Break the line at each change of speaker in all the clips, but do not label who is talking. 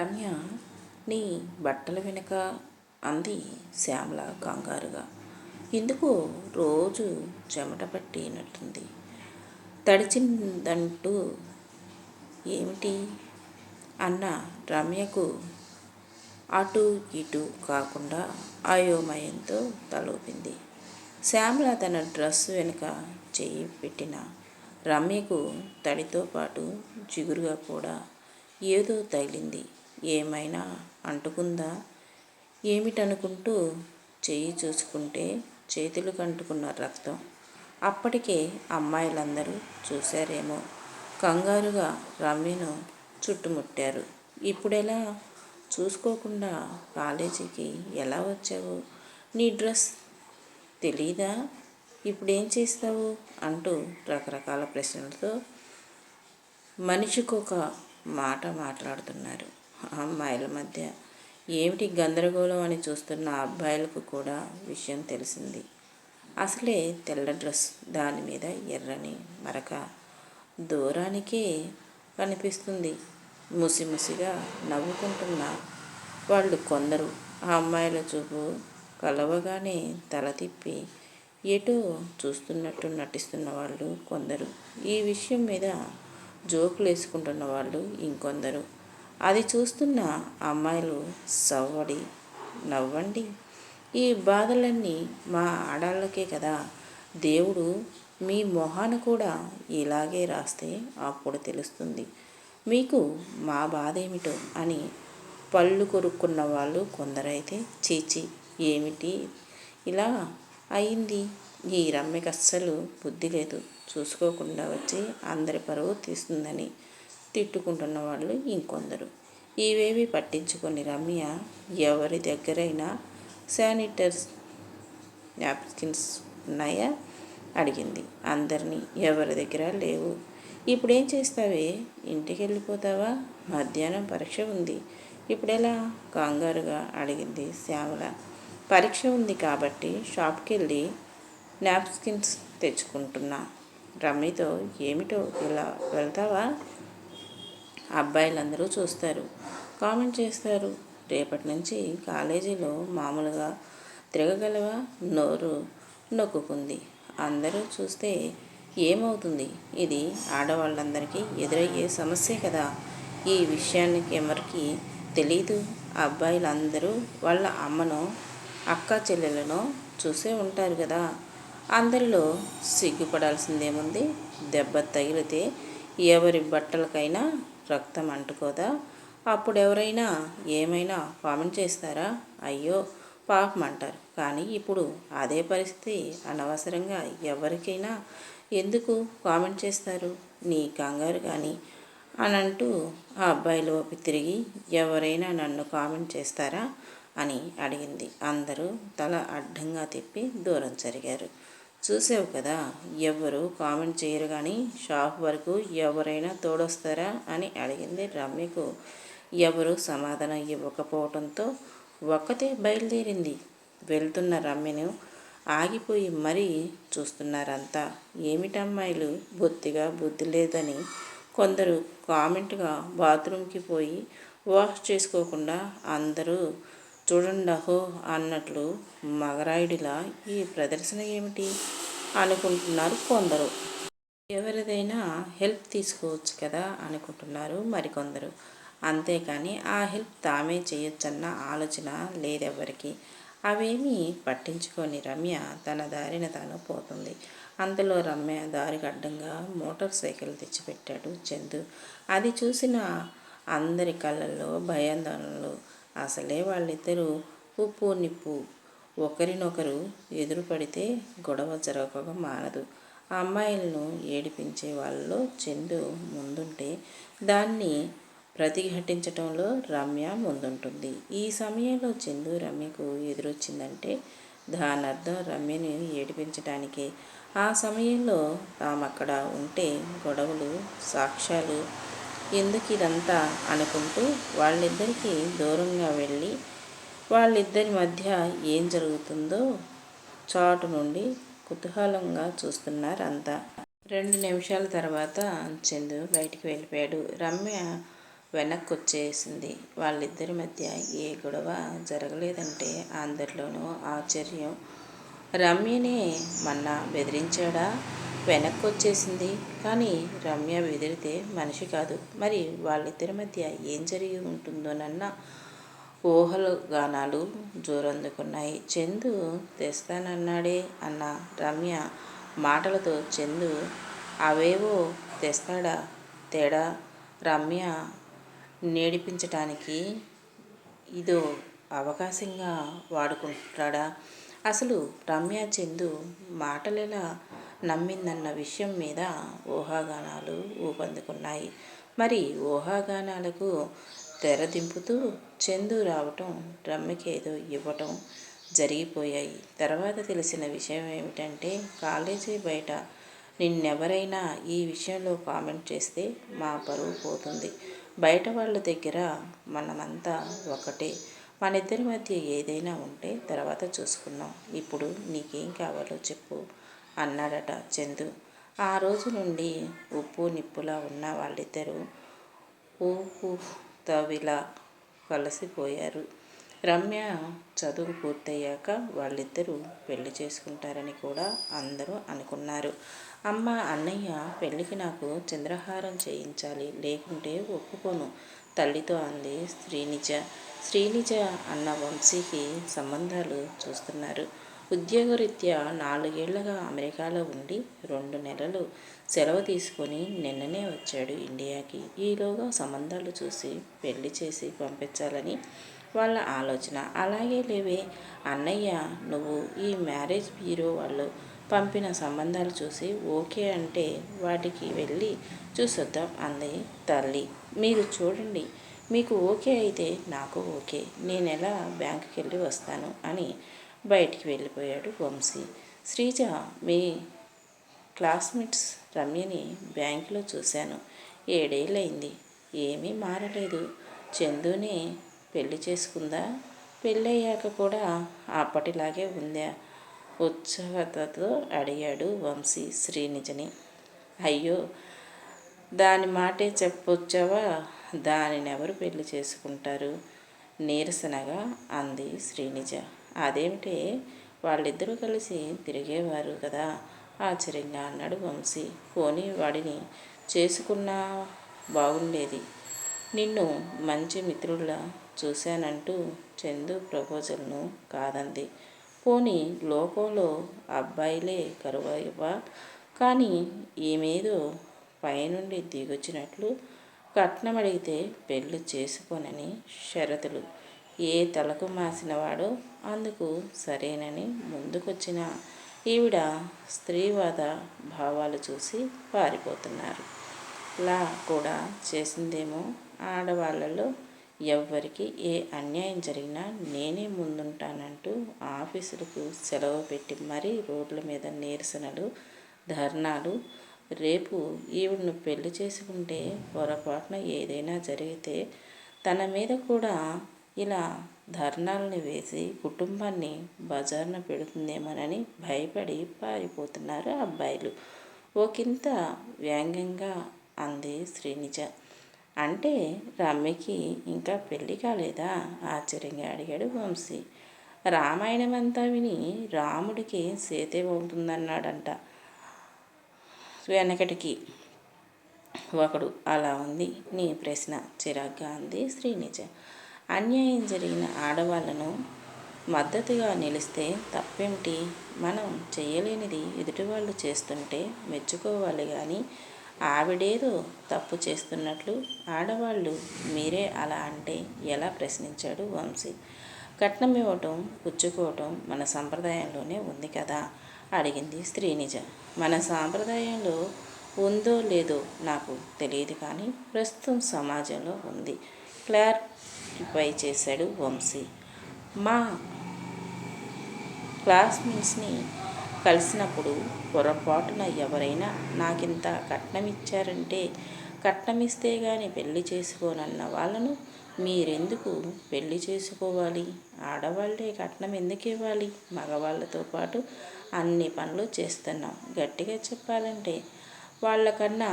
రమ్య నీ బట్టల వెనుక అంది శ్యామల కంగారుగా. ఎందుకు రోజు చెమట పట్టినట్టుంది. తడిచిందంటూ ఏమిటి? అన్న రమ్యకు అటు ఇటు కాకుండా అయోమయంతో తలూపింది. శ్యామల తన డ్రెస్ వెనుక చేయి పెట్టిన రమ్యకు తడితో పాటు జిగురుగా కూడా ఏదో తగిలింది. ఏమైనా అంటుకుందా? ఏమిటనుకుంటూ చెయ్యి చూసుకుంటే చేతులకు అంటుకున్న రక్తం అప్పటికే అమ్మాయిలందరూ చూశారేమో. కంగారుగా రమ్యను చుట్టుముట్టారు. ఇప్పుడెలా? చూసుకోకుండా కాలేజీకి ఎలా వచ్చావు? నీ డ్రెస్ తెలీదా? ఇప్పుడేం చేస్తావు? అంటూ రకరకాల ప్రశ్నలతో మనిషికొక మాట మాట్లాడుతున్నారు. అమ్మాయిల మధ్య. ఏమిటి గందరగోళం అని చూస్తున్న అబ్బాయిలకు కూడా విషయం తెలిసింది. అసలే తెల్ల డ్రెస్ దాని మీద ఎర్రని మరక దూరానికే కనిపిస్తుంది. ముసిముసిగా నవ్వుకుంటున్న వాళ్ళు కొందరు ఆ అమ్మాయిల చూపు కలవగానే తల తిప్పి ఎటో చూస్తున్నట్టు నటిస్తున్న వాళ్ళు కొందరు. ఈ విషయం మీద జోకులు వేసుకుంటున్న వాళ్ళు ఇంకొందరు. అది చూస్తున్న అమ్మాయిలు సవ్వడి నవ్వండి. ఈ బాధలన్నీ మా ఆడాళ్ళకే కదా. దేవుడు మీ మొహాన కూడా ఇలాగే రాస్తే అప్పుడు తెలుస్తుంది. మీకు మా బాధ ఏమిటో అని పళ్ళు కొరుక్కున్న వాళ్ళు కొందరైతే చీచి ఏమిటి? ఇలా అయింది. ఈ రమ్యకు అస్సలు బుద్ధి లేదు. చూసుకోకుండా వచ్చి అందరి పరువు తీస్తుందని తిట్టుకుంటున్న వాళ్ళు ఇంకొందరు. ఇవేవి పట్టించుకొని రమ్య ఎవరి దగ్గరైనా శానిటర్స్ నాప్కిన్స్ ఉన్నాయా? అడిగింది. అందరినీ ఎవరి దగ్గర లేవు. ఇప్పుడేం చేస్తావే? ఇంటికి వెళ్ళిపోతావా మధ్యాహ్నం పరీక్ష ఉంది. ఇప్పుడెలా? కంగారుగా అడిగింది శ్యామల. పరీక్ష ఉంది కాబట్టి షాప్కి వెళ్ళి నాప్కిన్స్ తెచ్చుకుంటున్నా. రమ్మితో ఏమిటో? ఇలా వెళ్తావా? అబ్బాయిలందరూ చూస్తారు. కామెంట్ చేస్తారు. రేపటి నుంచి కాలేజీలో మామూలుగా తిరగగలవా? నోరు నొక్కుంది అందరూ చూస్తే ఏమవుతుంది? ఇది ఆడవాళ్ళందరికీ ఎదురయ్యే సమస్యే కదా. ఈ విషయానికి ఎవరికి తెలీదు. అబ్బాయిలందరూ వాళ్ళ అమ్మను అక్క చెల్లెలను చూసే ఉంటారు కదా. అందరిలో సిగ్గుపడాల్సిందేముంది? దెబ్బ తగిలితే ఎవరి బట్టలకైనా రక్తం అంటుకోదా? అప్పుడు ఎవరైనా ఏమైనా కామెంట్ చేస్తారా? అయ్యో పాపం అంటారు. కానీ ఇప్పుడు అదే పరిస్థితి అనవసరంగా ఎవరికైనా ఎందుకు కామెంట్ చేస్తారు? నీ కంగారు కానీ అని అంటూ ఆ అబ్బాయిలు తిరిగి ఎవరైనా నన్ను కామెంట్ చేస్తారా? అని అడిగింది. అందరూ తల అడ్డంగా తిప్పి దూరం జరిగారు. చూసావు కదా? ఎవరు కామెంట్ చేయరు కానీ షాప్ వరకు ఎవరైనా తోడొస్తారా? అని అడిగింది రమ్యకు. ఎవరు సమాధానం ఇవ్వకపోవడంతో ఒక్కతే బయలుదేరింది. వెళ్తున్న రమ్యను ఆగిపోయి మరీ చూస్తున్నారంతా. ఏమిటమ్మాయిలు? బొత్తిగా బుద్ధి లేదని కొందరు కామెంట్గా బాత్రూమ్కి పోయి వాష్ చేసుకోకుండా అందరూ చూడండహో అన్నట్లు మగరాయుడిలా ఈ ప్రదర్శన ఏమిటి? అనుకుంటున్నారు కొందరు. ఎవరిదైనా హెల్ప్ తీసుకోవచ్చు కదా అనుకుంటున్నారు మరికొందరు. అంతేకాని ఆ హెల్ప్ తామే చేయొచ్చన్న ఆలోచన లేదెవ్వరికి. అవేమీ పట్టించుకొని రమ్య తన దారిన తాను పోతుంది. అంతలో రమ్య దారికి అడ్డంగా మోటార్ సైకిల్ తెచ్చిపెట్టాడు చందు. అది చూసిన అందరి కళ్ళల్లో భయాందోళనలు అసలే వాళ్ళిద్దరూ ఉప్పు నిప్పు. ఒకరినొకరు ఎదురు పడితే గొడవ జరగక మానదు. ఆ అమ్మాయిలను ఏడిపించే వాళ్ళలో చందు ముందుంటే దాన్ని ప్రతిఘటించటంలో రమ్య ముందుంటుంది. ఈ సమయంలో చందు రమ్యకు ఎదురొచ్చిందంటే దాని అర్థం రమ్యని ఏడిపించడానికే ఆ సమయంలో తామక్కడ ఉంటే గొడవలు సాక్ష్యాలు ఎందుకు ఇదంతా అనుకుంటూ వాళ్ళిద్దరికీ దూరంగా వెళ్ళి వాళ్ళిద్దరి మధ్య ఏం జరుగుతుందో చాటు నుండి కుతూహలంగా చూస్తున్నారు అంతా రెండు నిమిషాల తర్వాత చందు బయటికి వెళ్ళిపోయాడు. రమ్య వెనక్కి వచ్చేసింది వాళ్ళిద్దరి మధ్య ఏ గొడవ జరగలేదంటే అందరిలోనూ ఆశ్చర్యం. రమ్యనే మన్నా బెదిరించాడా? వెనక్కి వచ్చేసింది కానీ రమ్య బెదిరితే మనిషి కాదు. మరి వాళ్ళిద్దరి మధ్య ఏం జరిగి ఉంటుందోనన్న ఊహలు గానాలు జోరందుకున్నాయి. చందు తెస్తానన్నాడే అన్న రమ్య మాటలతో చందు అవేవో తెస్తాడా? తేడా రమ్య నేడిపించటానికి ఇదో అవకాశంగా వాడుకుంటాడా అసలు రమ్య చందు మాటలెలా నమ్మిందన్న విషయం మీద ఊహాగానాలు ఊపందుకున్నాయి. మరి ఊహాగానాలకు తెరదింపుతూ చందు రావటం రమ్యకేదో ఇవ్వటం జరిగిపోయాయి. తర్వాత తెలిసిన విషయం ఏమిటంటే కాలేజీ బయట నిన్నెవరైనా ఈ విషయంలో కామెంట్ చేస్తే మా పరువు పోతుంది. బయట వాళ్ళ దగ్గర మనమంతా ఒకటే. మన ఇద్దరి మధ్య ఏదైనా ఉంటే తర్వాత చూసుకుందాం. ఇప్పుడు నీకేం కావాలో చెప్పు. అన్నాడట చందు. ఆ రోజు నుండి ఉప్పు నిప్పులా ఉన్న వాళ్ళిద్దరూ ఊపు తవిలా కలిసిపోయారు. రమ్య చదువు పూర్తయ్యాక వాళ్ళిద్దరూ పెళ్ళి చేసుకుంటారని కూడా అందరూ అనుకున్నారు. అమ్మ అన్నయ్య పెళ్ళికి నాకు చంద్రహారం చేయించాలి లేకుంటే ఒప్పుకోను తల్లితో అంది శ్రీనిజ. శ్రీనిజ అన్న వంశీకి సంబంధాలు చూస్తున్నారు. ఉద్యోగరీత్యా నాలుగేళ్ళుగా అమెరికాలో ఉండి రెండు నెలలు సెలవు తీసుకొని నిన్ననే వచ్చాడు ఇండియాకి. ఈలోగా సంబంధాలు చూసి పెళ్ళి చేసి పంపించాలని వాళ్ళ ఆలోచన. అలాగే లేవే అన్నయ్య నువ్వు ఈ మ్యారేజ్ బ్యూరో వాళ్ళు పంపిన సంబంధాలు చూసి ఓకే అంటే వాటికి వెళ్ళి చూసొద్దాం అంది తల్లి. మీరు చూడండి మీకు ఓకే అయితే నాకు ఓకే. నేను ఎలా బ్యాంకుకి వెళ్ళి వస్తాను అని బయటికి వెళ్ళిపోయాడు వంశీ. శ్రీజ మీ క్లాస్మేట్స్ రమ్యని బ్యాంకులో చూశాను. ఏడేళ్ళయింది. ఏమీ మారలేదు. చందుని పెళ్ళి చేసుకుందా? పెళ్ళయ్యాక కూడా అప్పటిలాగే ఉందా? ఉత్సాహతతో అడిగాడు వంశీ శ్రీనిజని. అయ్యో దాని మాటే చెప్పొచ్చావా? దానిని ఎవరు పెళ్ళి చేసుకుంటారు? నీరసనగా అంది శ్రీనిజ. అదేమిటే? వాళ్ళిద్దరూ కలిసి తిరిగేవారు కదా? ఆశ్చర్యంగా అన్నాడు వంశీ. పోనీ వాడిని చేసుకున్నా బాగుండేది. నిన్ను మంచి మిత్రుల్లా చూశానంటూ చందు ప్రపోజల్ను కాదంది. పోనీ లోకంలో అబ్బాయిలే కరువైవా కానీ ఏమేదో పైనుండి దిగొచ్చినట్లు కట్నం అడిగితే పెళ్ళి చేసుకోనని షరతులు. ఏ తలకు మాసినవాడో అందుకు సరేనని ముందుకొచ్చిన ఈవిడ స్త్రీవాద భావాలు చూసి పారిపోతున్నారు. లా కూడా చేసిందేమో ఆడవాళ్ళలో ఎవ్వరికి ఏ అన్యాయం జరిగినా నేనే ముందుంటానంటూ ఆఫీసులకు సెలవు పెట్టి మరీ రోడ్ల మీద నిరసనలు ధర్నాలు రేపు ఈవిడను పెళ్ళి చేసుకుంటే పొరపాటున ఏదైనా జరిగితే తన మీద కూడా ఇలా ధర్నాల్ని వేసి కుటుంబాన్ని బజార్న పెడుతుందేమోనని భయపడి పారిపోతున్నారు అబ్బాయిలు. ఒకంత వ్యంగ్యంగా అంది శ్రీనిజ. అంటే రమ్మికి ఇంకా పెళ్ళి కాలేదా? ఆశ్చర్యంగా అడిగాడు వంశీ. రామాయణం అంతా విని రాముడికి అవుతుందన్నాడంట వెనకటికి. ఒకడు అలా ఉంది నీ ప్రశ్న చిరాగ్గా అంది శ్రీనిజ. అన్యాయం జరిగిన ఆడవాళ్ళను మద్దతుగా నిలిస్తే తప్పేమిటి? మనం చేయలేనిది ఎదుటివాళ్ళు చేస్తుంటే మెచ్చుకోవాలి కానీ ఆవిడేదో తప్పు చేస్తున్నట్లు ఆడవాళ్ళు మీరే అలా అంటే ఎలా ప్రశ్నించాడు వంశీ. కట్నం ఇవ్వటం పుచ్చుకోవటం మన సంప్రదాయంలోనే ఉంది కదా? అడిగింది శ్రీనిజ. మన సాంప్రదాయంలో ఉందో లేదో నాకు తెలియదు కానీ ప్రస్తుతం సమాజంలో ఉంది. క్లారిఫై చేశాడు వంశీ. మా క్లాస్మేట్స్ని కలిసినప్పుడు పొరపాటున ఎవరైనా నాకింత కట్నం ఇచ్చారంటే కట్నం ఇస్తే కానీ పెళ్ళి చేసుకోనన్న వాళ్ళను మీరెందుకు పెళ్ళి చేసుకోవాలి? ఆడవాళ్ళే కట్నం ఎందుకు ఇవ్వాలి మగవాళ్ళతో పాటు అన్ని పనులు చేస్తున్నాం. గట్టిగా చెప్పాలంటే వాళ్ళకన్నా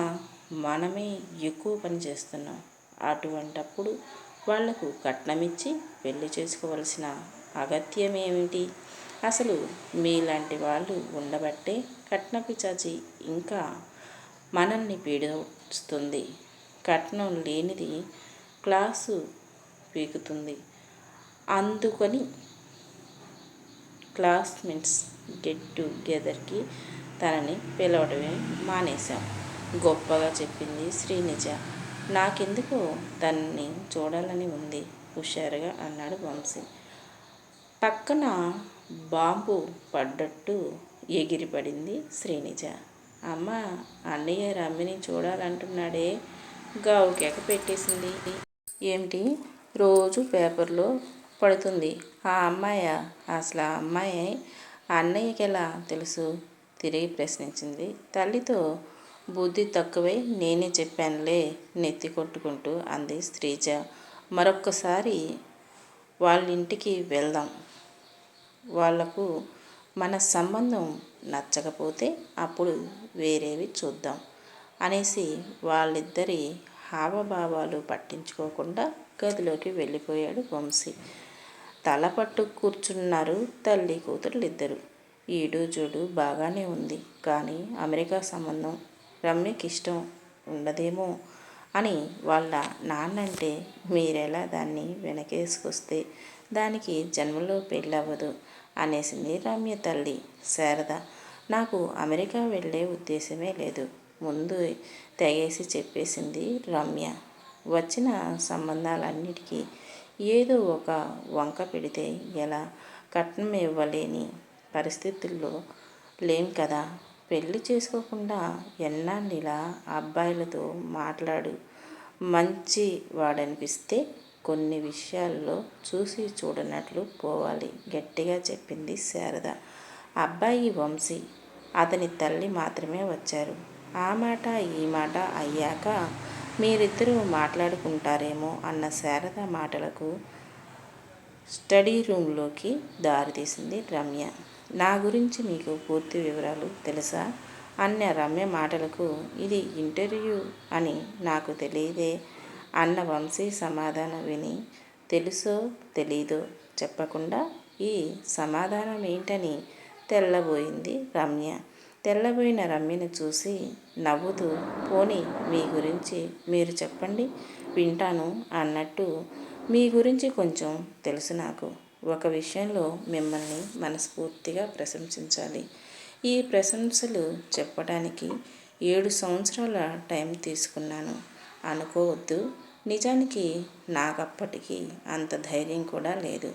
మనమే ఎక్కువ పని చేస్తున్నాం. అటువంటప్పుడు వాళ్ళకు కట్నమిచ్చి పెళ్ళి చేసుకోవలసిన అగత్యమేమిటి? అసలు మీలాంటి వాళ్ళు ఉండబట్టే కట్నపిచాచి ఇంకా మనల్ని పీడిస్తుంది. కట్నం లేనిది క్లాసు పీకుతుంది. అందుకని క్లాస్మేట్స్ గెట్ టుగెదర్కి తనని పిలవడమే మానేశాం. గొప్పగా చెప్పింది శ్రీనిజ. నాకెందుకు తనని చూడాలని ఉంది హుషారుగా అన్నాడు వంశీ. పక్కన బాంబు పడ్డట్టు ఎగిరిపడింది శ్రీనిజ. అమ్మ అన్నయ్య రమ్మిని చూడాలంటున్నాడే. గావు పెట్టేసింది. ఏమిటి? రోజు పేపర్లో పడుతుంది. ఆ అమ్మాయ అసలు ఆ అమ్మాయి అన్నయ్యకి ఎలా తెలుసు? తిరిగి ప్రశ్నించింది తల్లితో బుద్ధి తక్కువై నేనే చెప్పానులే నెత్తి కొట్టుకుంటూ అంది శ్రీజ. మరొక్కసారి వాళ్ళ ఇంటికి వెళ్దాం. వాళ్ళకు మన సంబంధం నచ్చకపోతే అప్పుడు వేరేవి చూద్దాం అనేసి వాళ్ళిద్దరి హావభావాలు పట్టించుకోకుండా గదిలోకి వెళ్ళిపోయాడు వంశీ. తల పట్టు కూర్చున్నారు తల్లి కూతురులు ఇద్దరు ఈడు జోడు బాగానే ఉంది కానీ అమెరికా సంబంధం రమ్యకి ఇష్టం ఉండదేమో అని వాళ్ళ నాన్నంటే మీరెలా దాన్ని వెనకేసుకొస్తే దానికి జన్మలో పెళ్ళవ్వదు అనేసింది రమ్య తల్లి. శారద నాకు అమెరికా వెళ్ళే ఉద్దేశమే లేదు. ముందు తెగేసి చెప్పేసింది రమ్య. వచ్చిన సంబంధాలన్నిటికీ ఏదో ఒక వంక పెడితే ఎలా కట్నం ఇవ్వలేని పరిస్థితుల్లో లేం కదా? పెళ్ళి చేసుకోకుండా ఎన్నాళ్ళిలా అబ్బాయిలతో మాట్లాడు. మంచి వాడనిపిస్తే కొన్ని విషయాల్లో చూసి చూడనట్లు పోవాలి. గట్టిగా చెప్పింది శారద. అబ్బాయి వంశీ. అతని తల్లి మాత్రమే వచ్చారు. ఆ మాట ఈ మాట అయ్యాక మీరిద్దరూ మాట్లాడుకుంటారేమో అన్న శారద మాటలకు స్టడీ రూమ్లోకి దారితీసింది రమ్య. నా గురించి మీకు పూర్తి వివరాలు తెలుసా? అన్న రమ్య మాటలకు ఇది ఇంటర్వ్యూ అని నాకు తెలియదే. అన్న వంశీ సమాధానం విని తెలుసో తెలీదో చెప్పకుండా ఈ సమాధానం ఏంటని తెల్లబోయింది రమ్య. తెల్లబోయిన రమ్యను చూసి నవ్వుతూ పోనీ మీ గురించి మీరు చెప్పండి వింటాను అన్నట్టు మీ గురించి కొంచెం తెలుసు నాకు. ఒక విషయంలో మిమ్మల్ని మనస్ఫూర్తిగా ప్రశంసించాలి. ఈ ప్రశంసలు చెప్పడానికి ఏడు సంవత్సరాల టైం తీసుకున్నాను. అనుకోవద్దు. నిజానికి నాకప్పటికీ అంత ధైర్యం కూడా లేదు.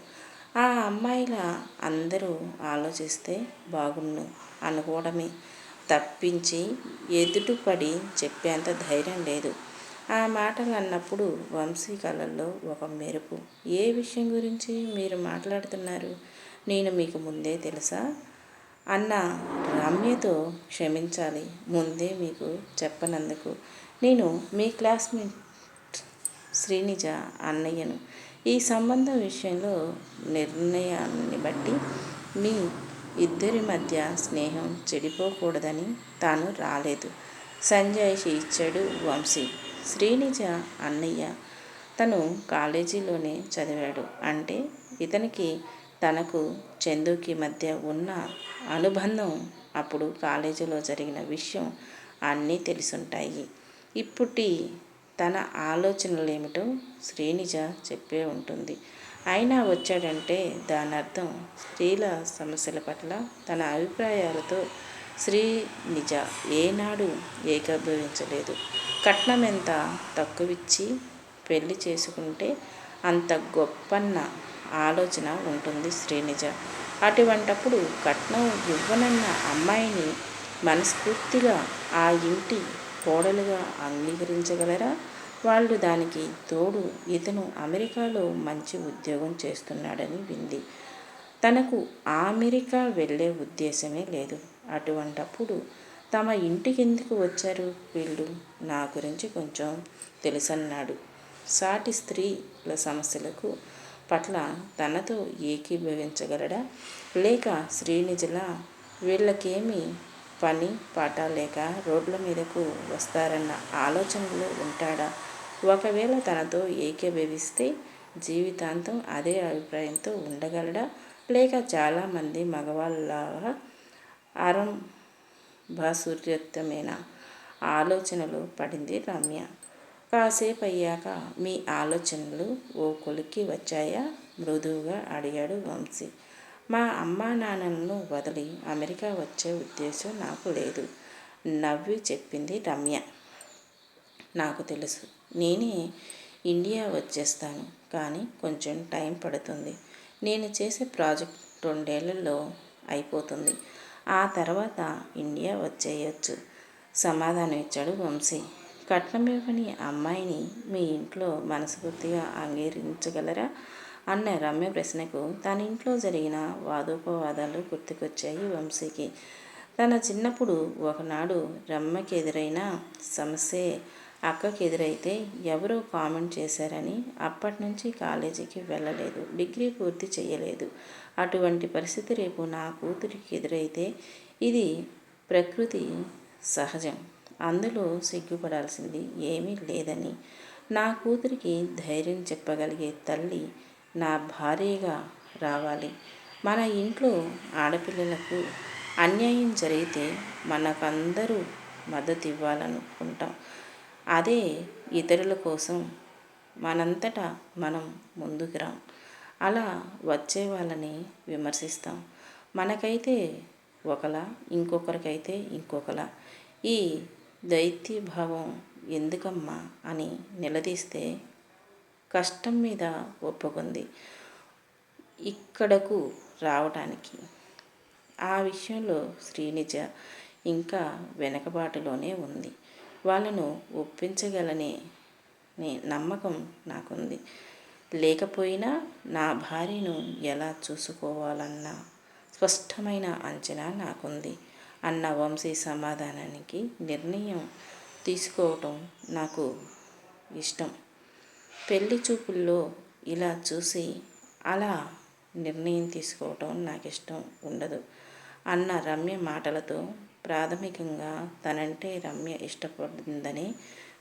ఆ అమ్మాయిల అందరూ ఆలోచిస్తే బాగుండు అనుకోవడమే. తప్పించి ఎదుటిపడి చెప్పేంత ధైర్యం లేదు. ఆ మాటలు అన్నప్పుడు వంశీ కళల్లో ఒక మెరుపు. ఏ విషయం గురించి మీరు మాట్లాడుతున్నారు? నేను మీకు ముందే తెలుసా? అన్న రమ్యతో క్షమించాలి. ముందే మీకు చెప్పనందుకు. నేను మీ క్లాస్మేట్ శ్రీనిజ అన్నయ్యను. ఈ సంబంధం విషయంలో నిర్ణయాన్ని బట్టి మీ ఇద్దరి మధ్య స్నేహం చెడిపోకూడదని తాను రాలేదు. సంజయ్ ఇచ్చాడు వంశీ. శ్రీనిజ అన్నయ్య తను కాలేజీలోనే చదివాడు. అంటే ఇతనికి తనకు చందుకి మధ్య ఉన్న అనుబంధం అప్పుడు కాలేజీలో జరిగిన విషయం అన్నీ తెలుసుంటాయి. ఇప్పటి తన ఆలోచనలు ఏమిటో శ్రీనిజ చెప్పే ఉంటుంది. అయినా వచ్చాడంటే దాని అర్థం స్త్రీల సమస్యల పట్ల తన అభిప్రాయాలతో శ్రీనిజ ఏనాడు ఏకీభవించలేదు. కట్నం ఎంత తక్కువిచ్చి పెళ్ళి చేసుకుంటే అంత గొప్పన్న ఆలోచన ఉంటుంది శ్రీనిజ. అటువంటప్పుడు కట్నం ఇవ్వనన్న అమ్మాయిని మనస్ఫూర్తిగా ఆ ఇంటి కోడలుగా అంగీకరించగలరా? వాళ్ళు దానికి తోడు ఇతను అమెరికాలో మంచి ఉద్యోగం చేస్తున్నాడని వింది. తనకు అమెరికా వెళ్ళే ఉద్దేశమే లేదు. అటువంటప్పుడు తమ ఇంటికి ఎందుకు వచ్చారు వీళ్ళు? నా గురించి కొంచెం తెలుసన్నాడు. సాటి స్త్రీల సమస్యలకు పట్ల తనతో ఏకీభవించగలడా? లేక శ్రీనిజుల వీళ్ళకేమీ పని పాట లేక రోడ్ల మీదకు వస్తారన్న ఆలోచనలు ఉంటాడా? ఒకవేళ తనతో ఏకీభవిస్తే జీవితాంతం అదే అభిప్రాయంతో ఉండగలడా? లేక చాలామంది మగవాళ్ళ అరం భాసుర్యతమైన ఆలోచనలు పడింది రమ్య. కాసేపు అయ్యాక మీ ఆలోచనలు ఓ కొలికి వచ్చాయా? మృదువుగా అడిగాడు వంశీ. మా అమ్మా నాన్నలను వదిలి అమెరికా వచ్చే ఉద్దేశం నాకు లేదు. నవ్వి చెప్పింది రమ్య. నాకు తెలుసు. నేనే ఇండియా వచ్చేస్తాను. కానీ కొంచెం టైం పడుతుంది. నేను చేసే ప్రాజెక్ట్ రెండేళ్ళలో అయిపోతుంది. ఆ తర్వాత ఇండియా వచ్చేయచ్చు. సమాధానం ఇచ్చాడు వంశీ. కట్నం ఇవ్వని అమ్మాయిని మీ ఇంట్లో మనస్ఫూర్తిగా అంగీకరించగలరా? అన్న రమ్య ప్రశ్నకు తన ఇంట్లో జరిగిన వాదోపవాదాలు గుర్తుకొచ్చాయి వంశీకి. తన చిన్నప్పుడు ఒకనాడు రమ్మకి ఎదురైన సమస్యే అక్కకి ఎదురైతే ఎవరో కామెంట్ చేశారని అప్పటి నుంచి కాలేజీకి వెళ్ళలేదు డిగ్రీ పూర్తి చేయలేదు అటువంటి పరిస్థితి రేపు నా కూతురికి ఎదురైతే ఇది ప్రకృతి సహజం. అందులో సిగ్గుపడాల్సింది ఏమీ లేదని. నా కూతురికి ధైర్యం చెప్పగలిగే తల్లి నా భార్యగా రావాలి. మన ఇంట్లో ఆడపిల్లలకు అన్యాయం జరిగితే మనకందరూ మద్దతు ఇవ్వాలనుకుంటాం. అదే ఇతరుల కోసం మనంతటా మనం ముందుకు రాం అలా వచ్చే వాళ్ళని విమర్శిస్తాం. మనకైతే ఒకలా ఇంకొకరికైతే ఇంకొకలా. ఈ దైత్యభావం ఎందుకమ్మా అని నిలదీస్తే కష్టం మీద ఒప్పుకుంది ఇక్కడకు రావటానికి. ఆ విషయంలో శ్రీనిజ ఇంకా వెనకబాటులోనే ఉంది. వాళ్ళను ఒప్పించగలనే నమ్మకం నాకుంది. లేకపోయినా నా భార్యను ఎలా చూసుకోవాలన్న స్పష్టమైన అంచనా నాకుంది. అన్న వంశీ సమాధానానికి నిర్ణయం తీసుకోవటం నాకు ఇష్టం. పెళ్ళి చూపుల్లో ఇలా చూసి అలా నిర్ణయం తీసుకోవటం నాకు ఇష్టం ఉండదు. అన్న రమ్య మాటలతో ప్రాథమికంగా తనంటే రమ్య ఇష్టపడిందనే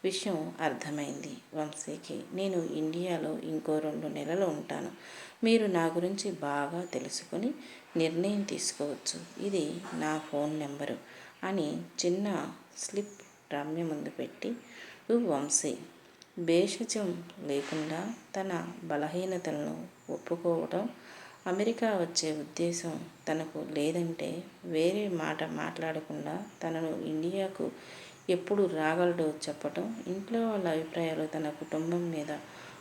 విషయం అర్థమైంది వంశీకి. నేను ఇండియాలో ఇంకో రెండు నెలలు ఉంటాను. మీరు నా గురించి బాగా తెలుసుకొని నిర్ణయం తీసుకోవచ్చు. ఇది నా ఫోన్ నెంబరు అని చిన్న స్లిప్ రమ్య ముందు పెట్టి వంశీ! భేషజం లేకుండా తన బలహీనతలను ఒప్పుకోవడం అమెరికా వచ్చే ఉద్దేశం తనకు లేదంటే వేరే మాట మాట్లాడకుండా తనను ఇండియాకు ఎప్పుడు రాగలడో చెప్పటం ఇంట్లో వాళ్ళ అభిప్రాయాలు తన కుటుంబం మీద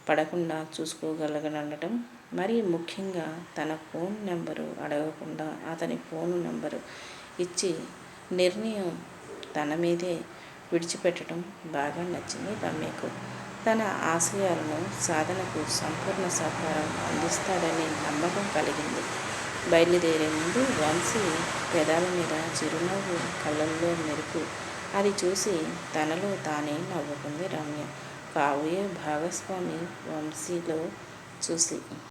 పడకుండా చూసుకోగలగనడం మరీ ముఖ్యంగా తన ఫోన్ నెంబరు అడగకుండా అతని ఫోన్ నెంబరు ఇచ్చి నిర్ణయం తన మీదే విడిచిపెట్టడం బాగా నచ్చింది రమ్యకు. తన ఆశయాలను సాధనకు సంపూర్ణ సహకారం అందిస్తాడనే నమ్మకం కలిగింది. బయలుదేరే ముందు వంశీ పెదాల మీద చిరునవ్వు కళ్ళల్లో మెరుపు. అది చూసి తనలో తానే నవ్వుకుంది రమ్య. కాబోయే భాగస్వామి వంశీలో చూసి